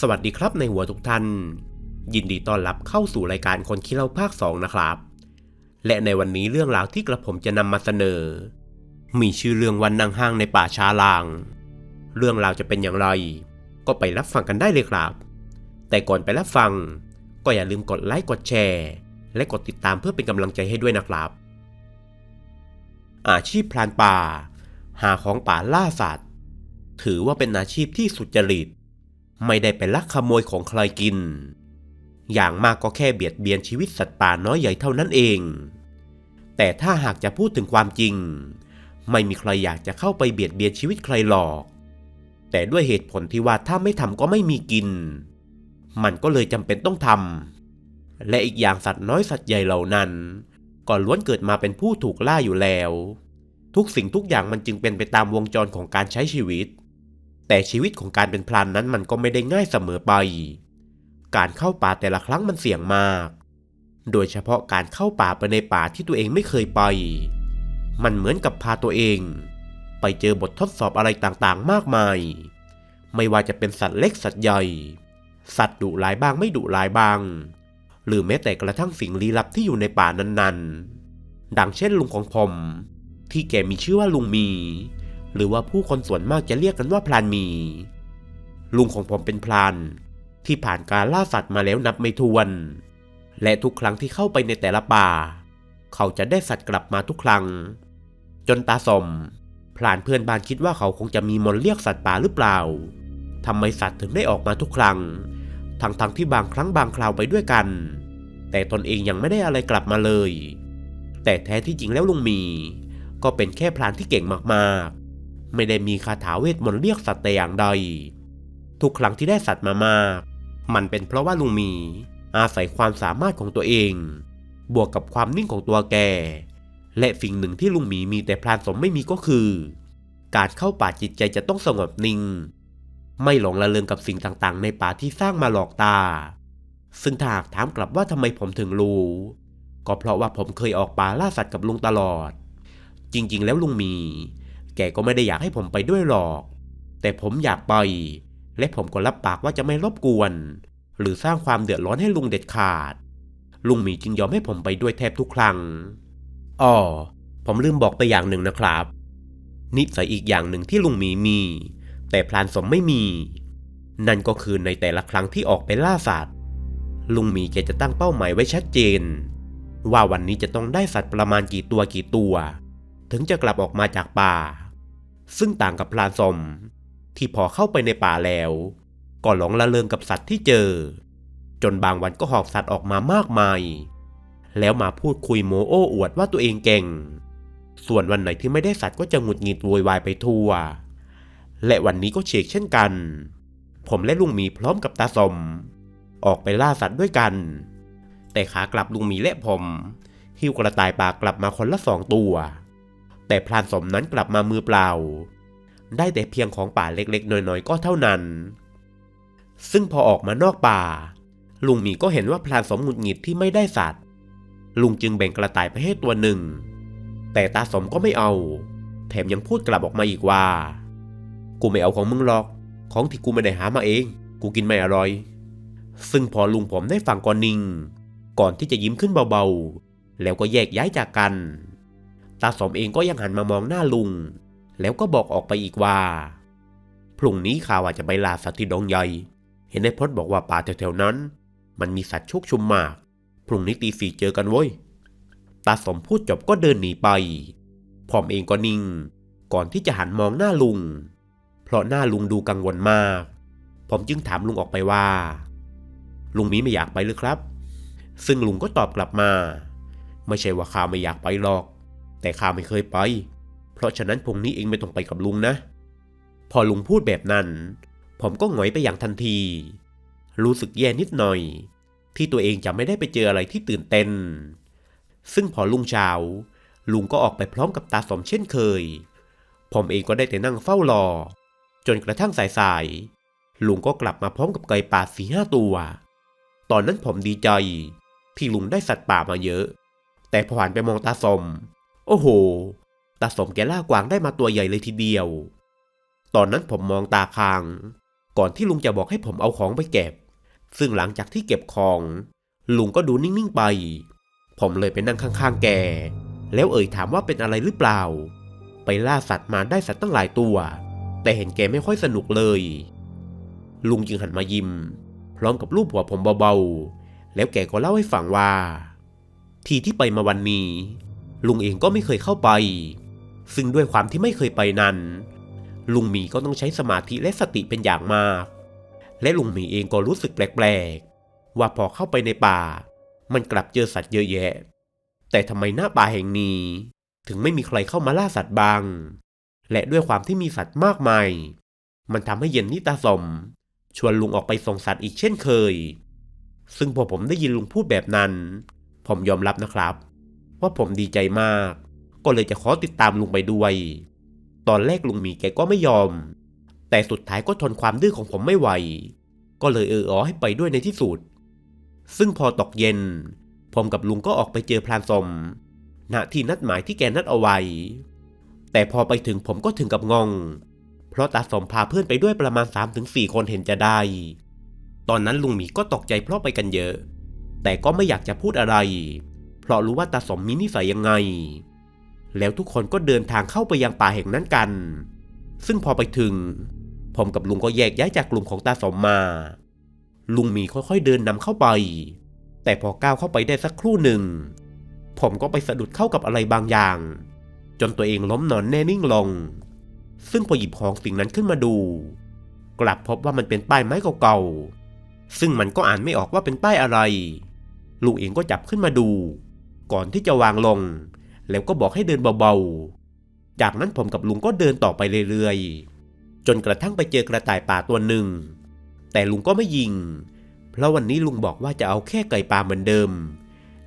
สวัสดีครับในหัวทุกท่าน ยินดีต้อนรับเข้าสู่รายการคนขี้เล่าภาค 2 นะครับ และในวันนี้เรื่องราวที่กระผมจะนำมาเสนอ มีชื่อเรื่องวันนั่งห้างในป่าช้าลาง เรื่องราวจะเป็นอย่างไร ก็ไปรับฟังกันได้เลยครับ แต่ก่อนไปรับฟัง ก็อย่าลืมกดไลค์กดแชร์และกดติดตามเพื่อเป็นกำลังใจให้ด้วยนะครับ อาชีพพรานป่า หาของป่าล่าสัตว์ ถือว่าเป็นอาชีพที่สุจริต ไม่ได้เป็นลักขโมยของใครกิน อย่างมากก็แค่เบียดเบียนชีวิตสัตว์ป่าน้อยใหญ่เท่านั้นเอง แต่ถ้าหากจะพูดถึงความจริง ไม่มีใครอยากจะเข้าไปเบียดเบียนชีวิตใครหรอก แต่ด้วยเหตุผลที่ว่าถ้าไม่ทำก็ไม่มีกิน มันก็เลยจำเป็นต้องทำ และอีกอย่างสัตว์น้อยสัตว์ใหญ่เหล่านั้นก็ล้วนเกิดมาเป็นผู้ถูกล่าอยู่แล้ว ทุกสิ่งทุกอย่างมันจึงเป็นไปตามวงจรของการใช้ชีวิต แต่ชีวิตของการเป็นพรานนั้นมันก็ไม่ได้ง่ายเสมอไป การเข้าป่าแต่ละครั้งมันเสี่ยงมาก โดยเฉพาะการเข้าป่าไปในป่าที่ตัวเองไม่เคยไป มันเหมือนกับพาตัวเอง ไปเจอบททดสอบอะไรต่างๆ มากมาย ไม่ว่าจะเป็นสัตว์เล็กสัตว์ใหญ่ สัตว์ดุร้ายบ้างไม่ดุร้ายบ้าง หรือแม้แต่กระทั่งสิ่งลี้ลับที่อยู่ในป่านั้นๆ ดังเช่นลุงของผมที่แกมีชื่อว่าลุงมี หรือว่าผู้คนส่วนมากจะเรียกกันว่าพรานมี ลุงของผมเป็นพรานที่ผ่านการล่าสัตว์มาแล้วนับไม่ถ้วน และทุกครั้งที่เข้าไปในแต่ละป่า เขาจะได้สัตว์กลับมาทุกครั้ง จนตาสมพรานเพื่อนบ้านคิดว่าเขาคงจะมีมนเรียกสัตว์ป่าหรือเปล่าทำไมสัตว์ถึงได้ออกมาทุกครั้ง ทั้งๆทที่บางครั้งบางคราวไปด้วยกัน แต่ตนเองยังไม่ได้อะไรกลับมาเลย แต่แท้ที่จริงแล้วลุงมี ก็เป็นแค่พรานที่เก่งมากๆ ไม่ได้มีคาถาเวทมนต์เรียกสัตว์แต่อย่างใด ทุกครั้งที่ได้สัตว์มามาก มันเป็นเพราะว่าลุงมี อาศัยความสามารถของตัวเอง บวกกับความนิ่งของตัวแก และสิ่งหนึ่งที่ลุงหมีมีแต่พรานสมไม่มีก็คือ การเข้าป่าจิตใจจะต้องสงบนิ่ง ไม่หลงละเลงกับสิ่งต่างๆ ในป่าที่สร้างมาหลอกตา ซึ่งถ้าหากถามกลับว่าทำไมผมถึงรู้ก็เพราะว่าผมเคยออกป่าล่าสัตว์กับลุงตลอด จริง ๆ แล้วลุงมี แกก็ไม่ได้อยากให้ผมไปด้วยหรอก แต่ผมอยากไป และผมก็รับปากว่าจะไม่รบกวน หรือสร้างความเดือดร้อนให้ลุงเด็ดขาด ลุงหมีจึงยอมให้ผมไปด้วยแทบทุกครั้งอ๋อผมลืมบอกไปอย่างหนึ่งนะครับ นิสัยอีกอย่างหนึ่งที่ลุงหมีมี แต่พลานสมไม่มี นั่นก็คือในแต่ละครั้งที่ออกไปล่าสัตว์ ลุงหมีแกจะตั้งเป้าหมายไว้ชัดเจน ว่าวันนี้จะต้องได้สัตว์ประมาณกี่ตัวกี่ตัว ถึงจะกลับออกมาจากป่า ซึ่งต่างกับพลานสมที่พอเข้าไปในป่าแล้ว ก็หลงละเลงกับสัตว์ที่เจอ จนบางวันก็หอบสัตว์ออกมามากมาย แล้วมาพูดคุยโมโอ้อวดว่าตัวเองเก่ง ส่วนวันไหนที่ไม่ได้สัตว์ก็จะหงุดหงิดโวยวายไปทั่ว และวันนี้ก็เชกเช่นกัน ผมและลุงมีพร้อมกับตาสม ออกไปล่าสัตว์ด้วยกัน แต่ขากลับลุงมีและผมหิ้วกระต่ายป่ากลับมาคนละสองตัว แต่พลานสมนั้นกลับมามือเปล่า ได้แต่เพียงของป่าเล็กๆ น้อยๆ ก็เท่านั้น ซึ่งพอออกมานอกป่า ลุงหมีก็เห็นว่าพลานสมหงุดหงิดที่ไม่ได้สัตว์ ลุงจึงแบ่งกระต่ายไปให้ตัวหนึ่ง แต่ตาสมก็ไม่เอา แถมยังพูดกลับออกมาอีกว่า กูไม่เอาของมึงหรอก ของที่กูไม่ได้หามาเอง กูกินไม่อร่อย ซึ่งพอลุงผมได้ฟังก็นิ่ง ก่อนที่จะยิ้มขึ้นเบาๆ แล้วก็แยกย้ายจากกัน ตาสมเองก็ยังหันมามองหน้าลุง แล้วก็บอกออกไปอีกว่าพรุ่งนี้ข่าว่าจะไปล่าสัตว์ที่ดงใหญ่ เห็นในพจน์บอกว่าป่าแถวๆนั้น มันมีสัตว์ชุกชุมมาก พรุ่งนี้ตีสี่เจอกันเว้ย ตาสมพูดจบก็เดินหนีไปผมเองก็นิ่ง ก่อนที่จะหันมองหน้าลุง เพราะหน้าลุงดูกังวลมาก ผมจึงถามลุงออกไปว่า ลุงมีไม่อยากไปหรือครับ ซึ่งลุงก็ตอบกลับมา ไม่ใช่ว่าข้าไม่อยากไปหรอก แต่ข้าไม่เคยไป เพราะฉะนั้นพรุ่งนี้เองไม่ต้องไปกับลุงนะ พอลุงพูดแบบนั้น ผมก็หงอยไปอย่างทันที รู้สึกแย่นิดหน่อย ที่ตัวเองจะไม่ได้ไปเจออะไรที่ตื่นเต้น ซึ่งพอลุงเช้า ลุงก็ออกไปพร้อมกับตาสมเช่นเคย ผมเองก็ได้แต่นั่งเฝ้ารอ จนกระทั่งสายๆลุงก็กลับมาพร้อมกับไก่ป่าสี่ห้าตัว ตอนนั้นผมดีใจที่ลุงได้สัตว์ป่ามาเยอะ แต่พอหันไปมองตาสม โอ้โห ตาสมแกล่ากวางได้มาตัวใหญ่เลยทีเดียว ตอนนั้นผมมองตาค้าง ก่อนที่ลุงจะบอกให้ผมเอาของไปเก็บ ซึ่งหลังจากที่เก็บของ ลุงก็ดูนิ่งๆไป ผมเลยไปนั่งข้างๆแก แล้วเอ่ยถามว่าเป็นอะไรหรือเปล่า ไปล่าสัตว์มาได้สัตว์ตั้งหลายตัว แต่เห็นแกไม่ค่อยสนุกเลย ลุงจึงหันมายิ้ม พร้อมกับรูปหัวผมเบาๆ แล้วแกก็เล่าให้ฟังว่า ที่ที่ไปมาวันนี้ ลุงเองก็ไม่เคยเข้าไป ซึ่งด้วยความที่ไม่เคยไปนั้น ลุงหมีก็ต้องใช้สมาธิและสติเป็นอย่างมาก และลุงหมีเองก็รู้สึกแปลกๆ ว่าพอเข้าไปในป่า มันกลับเจอสัตว์เยอะแยะ แต่ทำไมหน้าป่าแห่งนี้ ถึงไม่มีใครเข้ามาล่าสัตว์บ้าง และด้วยความที่มีสัตว์มากมาย มันทำให้เย็นนิตาสม ชวนลุงออกไปส่งสัตว์อีกเช่นเคย ซึ่งพอผมได้ยินลุงพูดแบบนั้น ผมยอมรับนะครับ ว่าผมดีใจมาก ก็เลยจะขอติดตามลุงไปด้วย ตอนแรกลุงหมีแกก็ไม่ยอม แต่สุดท้ายก็ทนความดื้อของผมไม่ไหว ก็เลยเอออให้ไปด้วยในที่สุด ซึ่งพอตกเย็น ผมกับลุงก็ออกไปเจอพรานสม ณ ที่นัดหมายที่แกนัดเอาไว้ แต่พอไปถึงผมก็ถึงกับงง เพราะตาสมพาเพื่อนไปด้วยประมาณ 3-4 คนเห็นจะได้ ตอนนั้นลุงหมีก็ตกใจเพราะไปกันเยอะ แต่ก็ไม่อยากจะพูดอะไร เพราะรู้ว่าตาสมมีนิสัยยังไง แล้วทุกคนก็เดินทางเข้าไปยังป่าแห่งนั้นกัน ซึ่งพอไปถึง ผมกับลุงก็แยกย้ายจากกลุ่มของตาสมมา ลุงมีค่อยๆเดินนำเข้าไป แต่พอก้าวเข้าไปได้สักครู่หนึ่ง ผมก็ไปสะดุดเข้ากับอะไรบางอย่าง จนตัวเองล้มนอนแน่นิ่งลง ซึ่งพอหยิบของสิ่งนั้นขึ้นมาดู กลับพบว่ามันเป็นป้ายไม้เก่าๆซึ่งมันก็อ่านไม่ออกว่าเป็นป้ายอะไรลุงเองก็จับขึ้นมาดู ก่อนที่จะวางลง แล้วก็บอกให้เดินเบาๆ จากนั้นผมกับลุงก็เดินต่อไปเรื่อยๆ จนกระทั่งไปเจอกระต่ายป่าตัวหนึ่ง แต่ลุงก็ไม่ยิง เพราะวันนี้ลุงบอกว่าจะเอาแค่ไก่ป่าเหมือนเดิม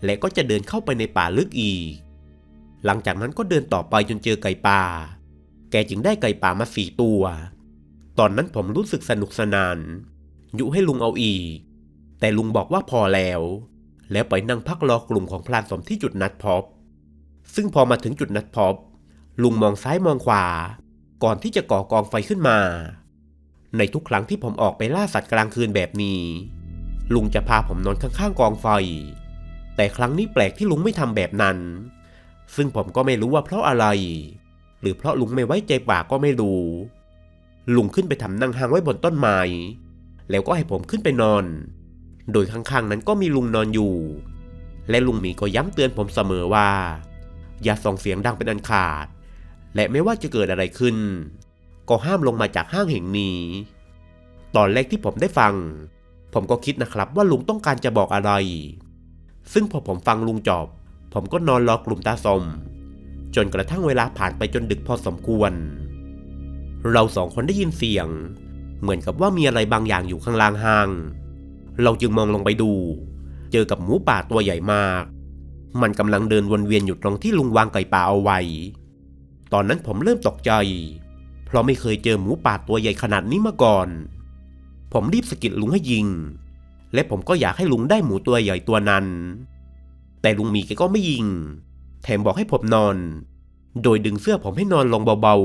และก็จะเดินเข้าไปในป่าลึกอีก หลังจากนั้นก็เดินต่อไปจนเจอไก่ป่า แกจึงได้ไก่ป่ามาสี่ตัว ตอนนั้นผมรู้สึกสนุกสนาน ยุให้ลุงเอาอีก แต่ลุงบอกว่าพอแล้ว แล้วไปนั่งพักรอกลุ่มของพลานสมที่จุดนัดพบ ซึ่งพอมาถึงจุดนัดพบ ลุงมองซ้ายมองขวา ก่อนที่จะก่อกองไฟขึ้นมา ในทุกครั้งที่ผมออกไปล่าสัตว์กลางคืนแบบนี้ ลุงจะพาผมนอนข้างๆกองไฟ แต่ครั้งนี้แปลกที่ลุงไม่ทำแบบนั้น ซึ่งผมก็ไม่รู้ว่าเพราะอะไร หรือเพราะลุงไม่ไว้ใจป่าก็ไม่รู้ ลุงขึ้นไปทำนั่งหางไว้บนต้นไม้ แล้วก็ให้ผมขึ้นไปนอน โดยข้างๆนั้นก็มีลุงนอนอยู่ และลุงหมีก็ย้ำเตือนผมเสมอว่า อย่าส่งเสียงดังเป็นอันขาด และไม่ว่าจะเกิดอะไรขึ้น ก็ห้ามลงมาจากห้างแห่งนี้ ตอนแรกที่ผมได้ฟัง ผมก็คิดนะครับว่าลุงต้องการจะบอกอะไร ซึ่งพอผมฟังลุงจบผมก็นอนรอกลุ่มตาสม จนกระทั่งเวลาผ่านไปจนดึกพอสมควร เราสองคนได้ยินเสียง เหมือนกับว่ามีอะไรบางอย่างอยู่ข้างล่างห้าง เราจึงมองลงไปดู เจอกับหมูป่าตัวใหญ่มาก มันกำลังเดินวนเวียนอยู่ตรงที่ลุงวางไก่ป่าเอาไว้ ตอนนั้นผมเริ่มตกใจ เพราะไม่เคยเจอหมูป่าตัวใหญ่ขนาดนี้มาก่อน ผมรีบสะกิดลุงให้ยิง และผมก็อยากให้ลุงได้หมูตัวใหญ่ตัวนั้น แต่ลุงมีแกก็ไม่ยิง แถมบอกให้ผมนอน โดยดึงเสื้อผมให้นอนลงเบา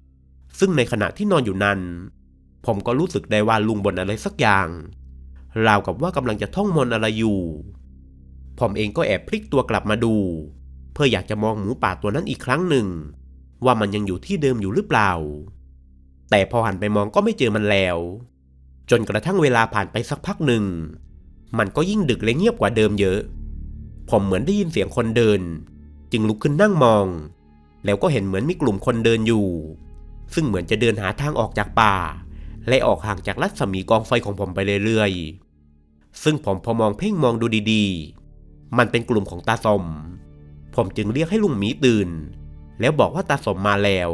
ๆ ซึ่งในขณะที่นอนอยู่นั้น ผมก็รู้สึกได้ว่าลุงบ่นอะไรสักอย่าง ราวกับว่ากำลังจะท่องมนอะไรอยู่ผมเองก็แอบพลิกตัวกลับมาดู เพื่ออยากจะมองหมูป่าตัวนั้นอีกครั้งหนึ่ง ว่ามันยังอยู่ที่เดิมอยู่หรือเปล่า แต่พอหันไปมองก็ไม่เจอมันแล้ว จนกระทั่งเวลาผ่านไปสักพักหนึ่ง มันก็ยิ่งดึกและเงียบกว่าเดิมเยอะ ผมเหมือนได้ยินเสียงคนเดิน จึงลุกขึ้นนั่งมอง แล้วก็เห็นเหมือนมีกลุ่มคนเดินอยู่ ซึ่งเหมือนจะเดินหาทางออกจากป่า และออกห่างจากรัศมีกองไฟของผมไปเรื่อยๆ ซึ่งผมพอมองเพ่งมองดูดีๆ มันเป็นกลุ่มของตาสม ผมจึงเรียกให้ลุงหมีตื่น แล้วบอกว่าตาสมมาแล้ว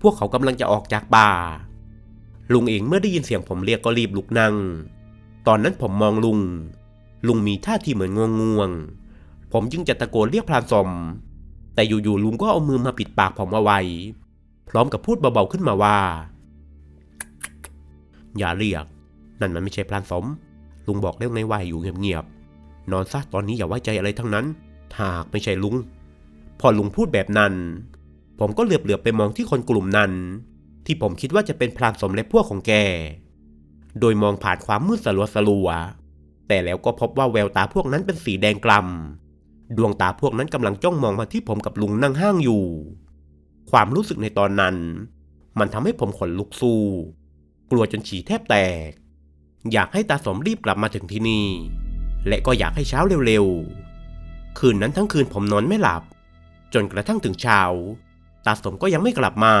พวกเขากำลังจะออกจากป่า ลุงเองเมื่อได้ยินเสียงผมเรียกก็รีบลุกนั่ง ตอนนั้นผมมองลุง ลุงมีท่าทีเหมือนง่วงๆผมจึงจะตะโกนเรียกพรานสม แต่อยู่ๆลุงก็เอามือมาปิดปากผมเอาไว้ พร้อมกับพูดเบาๆขึ้นมาว่า อย่าเรียก นั่นมันไม่ใช่พรานสม ลุงบอกแล้วไงว่าอยู่เงียบๆ นอนซะตอนนี้อย่าไว้ใจอะไรทั้งนั้น หากไม่ใช่ลุง พอลุงพูดแบบนั้น ผมก็เหลือบๆไปมองที่คนกลุ่มนั้น ที่ผมคิดว่าจะเป็นพรานสมและพวกของแก โดยมองผ่านความมืดสลัวสลัว แต่แล้วก็พบว่าแววตาพวกนั้นเป็นสีแดงกล่ำดวงตาพวกนั้นกำลังจ้องมองมาที่ผมกับลุงนั่งห้างอยู่ ความรู้สึกในตอนนั้น มันทำให้ผมขนลุกสู้ กลัวจนฉี่แทบแตก อยากให้ตาสมรีบกลับมาถึงที่นี่ และก็อยากให้เช้าเร็วๆ คืนนั้นทั้งคืนผมนอนไม่หลับ จนกระทั่งถึงเช้า ตาสมก็ยังไม่กลับมา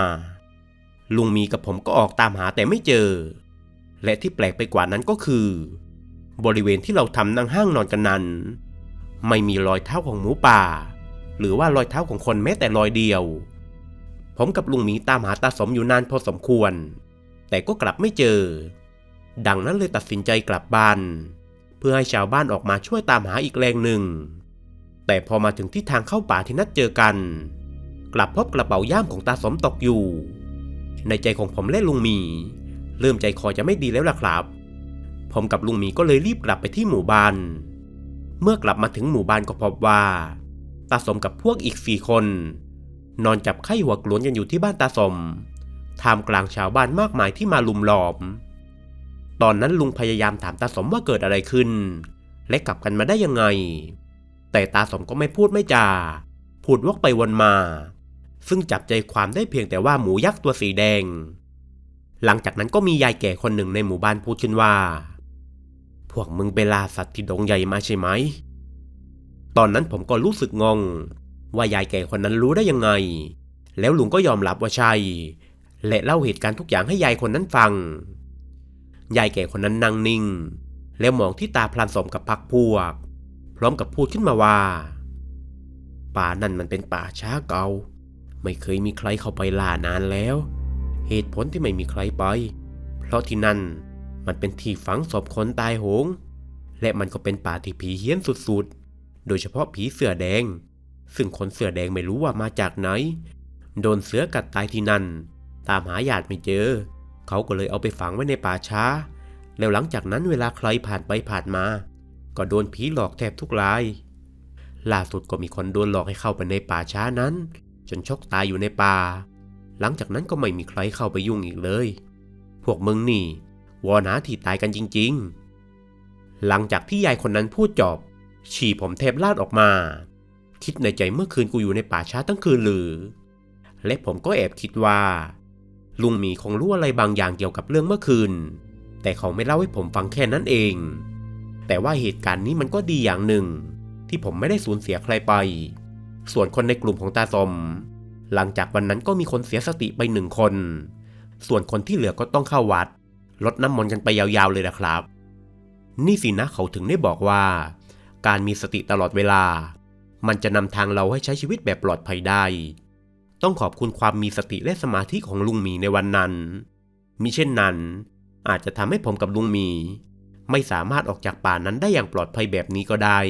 ลุงมีกับผมก็ออกตามหาแต่ไม่เจอ และที่แปลกไปกว่านั้นก็คือ บริเวณที่เราทำนั่งห้างนอนกันนั้น ไม่มีรอยเท้าของหมูป่า หรือว่ารอยเท้าของคนแม้แต่รอยเดียวผมกับลุงหมีตามหาตาสมอยู่นานพอสมควร แต่ก็กลับไม่เจอ ดังนั้นเลยตัดสินใจกลับบ้าน เพื่อให้ชาวบ้านออกมาช่วยตามหาอีกแรงหนึ่ง แต่พอมาถึงที่ทางเข้าป่าที่นัดเจอกัน กลับพบกระเป๋าย่ามของตาสมตกอยู่ ในใจของผมและลุงหมี เริ่มใจคอจะไม่ดีแล้วล่ะครับ ผมกับลุงหมีก็เลยรีบกลับไปที่หมู่บ้าน เมื่อกลับมาถึงหมู่บ้านก็พบว่าตาสมกับพวกอีกสี่คน นอนจับไข้หัวกลวนกันอยู่ที่บ้านตาสม ท่ามกลางชาวบ้านมากมายที่มาลุมล้อม ตอนนั้นลุงพยายามถามตาสมว่าเกิดอะไรขึ้น และกลับกันมาได้ยังไง แต่ตาสมก็ไม่พูดไม่จา พูดวกไปวนมา ซึ่งจับใจความได้เพียงแต่ว่าหมูยักษ์ตัวสีแดง หลังจากนั้นก็มียายแก่คนหนึ่งในหมู่บ้านพูดขึ้นว่า พวกมึงไปล่าสัตว์ที่ดงใหญ่มาใช่ไหม ตอนนั้นผมก็รู้สึกงง ว่ายายแก่คนนั้นรู้ได้ยังไง แล้วลุงก็ยอมรับว่าใช่ และเล่าเหตุการณ์ทุกอย่างให้ยายคนนั้นฟัง ยายแก่คนนั้นนั่งนิ่ง แล้วมองที่ตาพลันสมกับพักพวก พร้อมกับพูดขึ้นมาว่า ป่านั่นมันเป็นป่าช้าเก่า ไม่เคยมีใครเข้าไปล่านานแล้ว เหตุผลที่ไม่มีใครไป เพราะที่นั่นมันเป็นที่ฝังศพคนตายโหง และมันก็เป็นป่าที่ผีเฮี้ยนสุดๆ โดยเฉพาะผีเสือแดง ซึ่งคนเสือแดงไม่รู้ว่ามาจากไหน โดนเสือกัดตายที่นั่น ตามหาญาติไม่เจอ เขาก็เลยเอาไปฝังไว้ในป่าช้า แล้วหลังจากนั้นเวลาใครผ่านไปผ่านมา ก็โดนผีหลอกแทบทุกราย ล่าสุดก็มีคนโดนหลอกให้เข้าไปในป่าช้านั้น จนชกตายอยู่ในป่า หลังจากนั้นก็ไม่มีใครเข้าไปยุ่งอีกเลย พวกมึงนี่ วอนาที่ตายกันจริง ๆ หลังจากที่ยายคนนั้นพูดจบฉี่ผมเทบลาดออกมา คิดในใจเมื่อคืนกูอยู่ในป่าช้าทั้งคืนหรือ และผมก็แอบคิดว่า ลุงหมีคงรู้อะไรบางอย่างเกี่ยวกับเรื่องเมื่อคืน แต่เขาไม่เล่าให้ผมฟังแค่นั้นเอง แต่ว่าเหตุการณ์นี้มันก็ดีอย่างหนึ่ง ที่ผมไม่ได้สูญเสียใครไป ส่วนคนในกลุ่มของตาสม หลังจากวันนั้นก็มีคนเสียสติไปหนึ่งคน ส่วนคนที่เหลือก็ต้องเข้าวัดลดน้ำมนต์กันไปยาวๆเลยนะครับ นี่สินะเขาถึงได้บอกว่า การมีสติตลอดเวลา มันจะนำทางเราให้ใช้ชีวิตแบบปลอดภัยได้ ต้องขอบคุณความมีสติและสมาธิของลุงหมีในวันนั้น มิเช่นนั้น อาจจะทำให้ผมกับลุงหมี ไม่สามารถออกจากป่านั้นได้อย่างปลอดภัยแบบนี้ก็ได้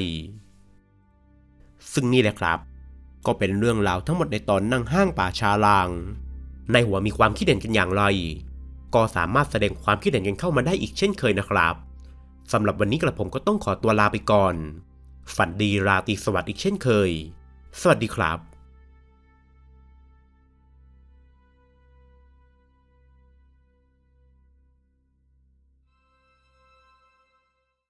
ซึ่งนี่แหละครับ ก็เป็นเรื่องราวทั้งหมดในตอนนั่งห้างป่าชาลาง ในหัวมีความคิดเห็นกันอย่างไร ก็สามารถแสดงความคิดเห็นกันเข้ามาได้อีกเช่นเคยนะครับสำหรับวันนี้กระผมก็ต้องขอตัวลาไปก่อน ฝันดีราตรีสวัสดิ์อีกเช่นเคย สวัสดีครับ